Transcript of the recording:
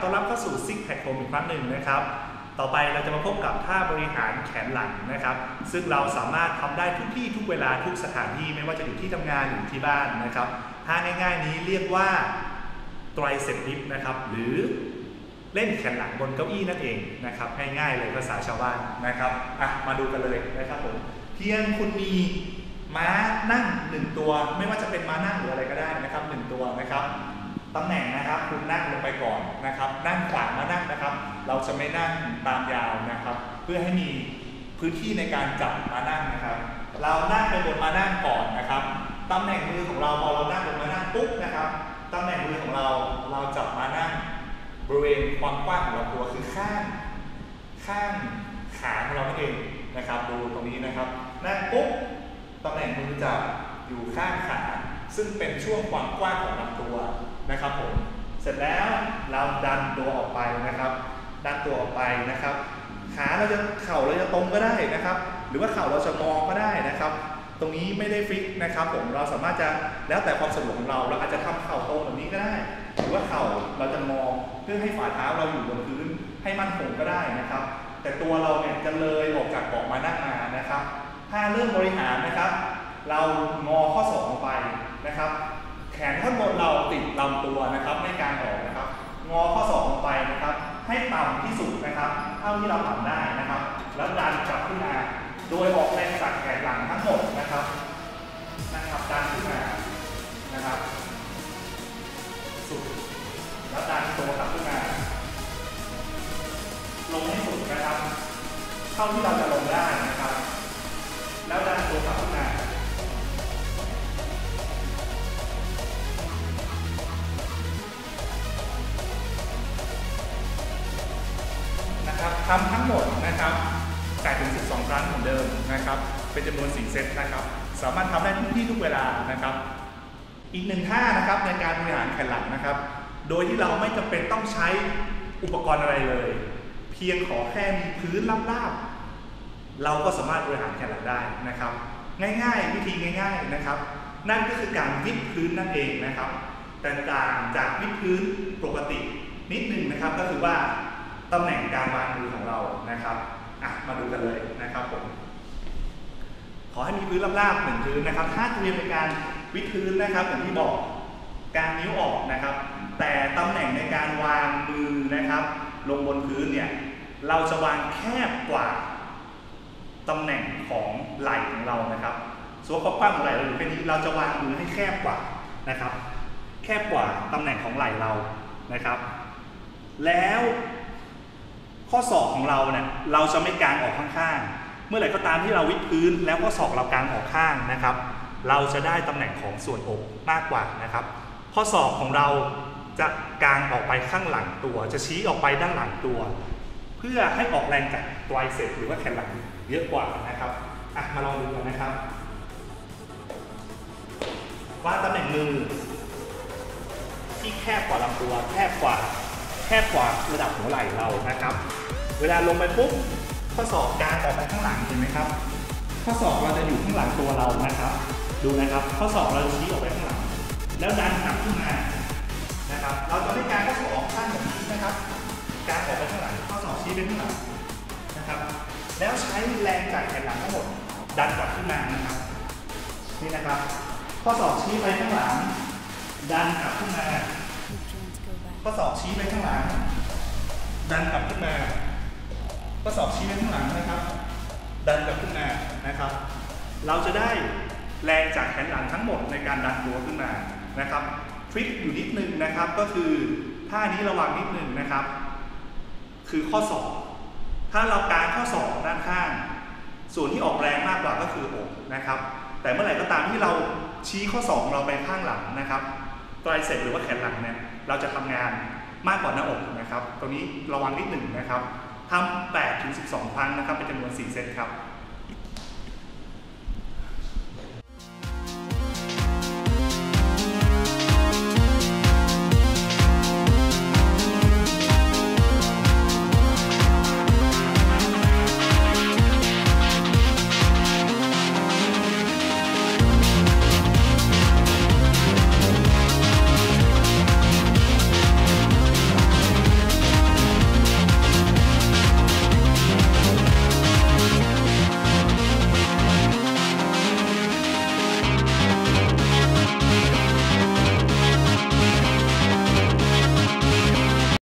ต้อนรับเข้าสู่ซิกแพคโฮมอีกครั้งหนึ่งนะครับ ต่อไปเราจะมาพบกับท่าบริหารแขนหลังนะครับ ซึ่งเราสามารถทำได้ทุกที่ทุกเวลาทุกสถานที่ไม่ว่าจะอยู่ที่ทำงานหรือที่บ้านนะครับท่าง่าย ๆ นี้เรียกว่าไตรเซปลิฟนะครับ หรือเล่นแขนหลังบนเก้าอี้นั่นเองนะครับง่ายๆเลยภาษาชาวบ้านนะครับอะมาดูกันเลยนะครับผมเพียงคุณมีม้านั่งหนึ่งตัว ไม่ว่าจะเป็นม้านั่งหรืออะไรก็ได้นะครับหนึ่งตัวนะครับ ตำแหน่งนะครับคุณนั่งลงไปก่อนนะครับ นั่งขวางมานั่งนะครับ เราจะไม่นั่งตามยาวนะครับ เพื่อให้มีพื้นที่ในการจับมานั่งนะครับ เรานั่งไปบนมานั่งก่อนนะครับตำแหน่งมือของเราพอเรานั่งบนมานั่งปุ๊บนะครับตำแหน่งมือของเราเราจับมานั่งบริเวณความกว้างของลำตัวคือข้างข้างขาของเราเองนะครับ ดูตรงนี้นะครับนั่งปุ๊บตำแหน่งมือจะอยู่ข้างขาซึ่งเป็นช่วงความกว้างของลำตัว นะครับผม เสร็จแล้วเราดันตัวออกไปนะครับ ดันตัวออกไปนะครับ ขาเราจะเข่าเราจะตรงก็ได้นะครับ หรือว่าเข่าเราจะงอก็ได้นะครับ ตรงนี้ไม่ได้ฟิกนะครับ ผมเราสามารถจะแล้วแต่ความสะดวกของเราเราอาจจะทำเข่าตรงแบบนี้ก็ได้ หรือว่าเข่าเราจะงอเพื่อให้ฝ่าเท้าเราอยู่บนพื้นให้มั่นคงก็ได้นะครับ แต่ตัวเราเนี่ยจะเลยออกจากเบาะมานั่งมานะครับ ถ้าเริ่มบริหารนะครับ เรางอข้อศอกลงไปนะครับ แขนท่อนบนาติดลำตัวนะครับไม่กางออกนะครับ งอข้อศอกลงไปนะครับ ให้ต่ำที่สุดนะครับ เท่าที่เราทำได้นะครับ แล้วดันกลับขึ้นมา โดยออกแรงจากแขนหลังทั้งหมดนะครับนะครับดันขึ้นมานะครับ สุด แล้วดันตัวกลับขึ้นมา ลงให้สุดนะครับ เท่าที่เราจะลงได้ ทำทั้งหมดนะครับ8ถึง12 ครั้งเหมือนเดิมนะครับ เป็นจำนวน4เซตนะครับ สามารถทำได้ทุกที่ทุกเวลานะครับ อีกหนึ่งท่านะครับในการบริหารแขนหลังนะครับ โดยที่เราไม่จำเป็นต้องใช้อุปกรณ์อะไรเลย เพียงขอแค่มีพื้นราบๆ เราก็สามารถบริหารแขนหลังได้นะครับ ง่ายๆ วิธีง่าย ๆนะครับ นั่นก็คือการวิดพื้นนั่นเองนะครับ แต่ต่างจากวิดพื้นปกตินิดหนึ่งนะครับก็คือว่า ตำแหน่งการวางมือของเรานะครับอะมาดูกันเลยนะครับผมขอให้มีพื้นราบๆหนึ่งพื้นนะครับ ถ้าเตรียมในการวิดพื้นนะครับอย่างที่บอกการนิ้วออกนะครับ แต่ตำแหน่งในการวางมือนะครับ ลงบนพื้นเนี่ยเราจะวางแคบกว่าตำแหน่งของไหล่ของเรานะครับส่วนความกว้างของไหล่เราอยู่แค่นี้เราจะวางมือให้แคบกว่านะครับ แคบกว่าตำแหน่งของไหล่เรานะครับ แล้ว ข้อศอกของเราเนี่ยเราจะไม่กางออกข้างๆ เมื่อไหร่ก็ตามที่เราวิดพื้น แล้วข้อศอกเรากางออกข้างนะครับ เราจะได้ตำแหน่งของส่วนอกมากกว่านะครับ ข้อศอกของเราจะกางออกไปข้างหลังตัว จะชี้ออกไปด้านหลังตัว เพื่อให้ออกแรงจากไตรเซปหรือว่าแขนหลังเยอะกว่านะครับอะมาลองดูกันนะครับว่าตำแหน่งมือที่แคบกว่าลำตัวแคบกว่าแคบกว่าระดับหัวไหล่เรานะครับ เวลาลงไปปุ๊บข้อศอกกางออกไปข้างหลังเห็นไหมครับ ข้อศอกเราจะอยู่ข้างหลังตัวเรานะครับ ดูนะครับ ข้อศอกเราจะชี้ออกไปข้างหลัง แล้วดันกลับขึ้นมานะครับ เราจะไม่กางข้อศอกออกข้างแบบนี้นะครับ กางออกไปข้างหลัง ข้อศอกชี้ไปข้างหลังนะครับ แล้วใช้แรงจากแขนหลังทั้งหมดดันกลับขึ้นมานะครับ นี่นะครับ ข้อศอกชี้ไปข้างหลัง ดันกลับขึ้นมา ข้อศอกชี้ไปข้างหลัง ดันกลับขึ้นมา ข้อศอกชี้ไปข้างหลังนะครับ ดันกลับขึ้นมานะครับ เราจะได้แรงจากแขนหลังทั้งหมดในการดันตัวขึ้นมานะครับทริคอยู่นิดนึงนะครับก็คือท่านี้ระวังนิดนึงนะครับ คือข้อศอกถ้าเรากางข้อศอกด้านข้าง ส่วนที่ออกแรงมากกว่าก็คืออกนะครับ แต่เมื่อไหร่ก็ตามที่เราชี้ข้อศอกของเราไปข้างหลังนะครับไตรเซปหรือว่าแขนหลังเนี่ยเราจะทำงานมากกว่าหน้าอกนะครับ ตรงนี้ระวังนิดหนึ่งนะครับ ทำ8ถึง12 ครั้งนะครับเป็นจำนวน 4 เซตครับ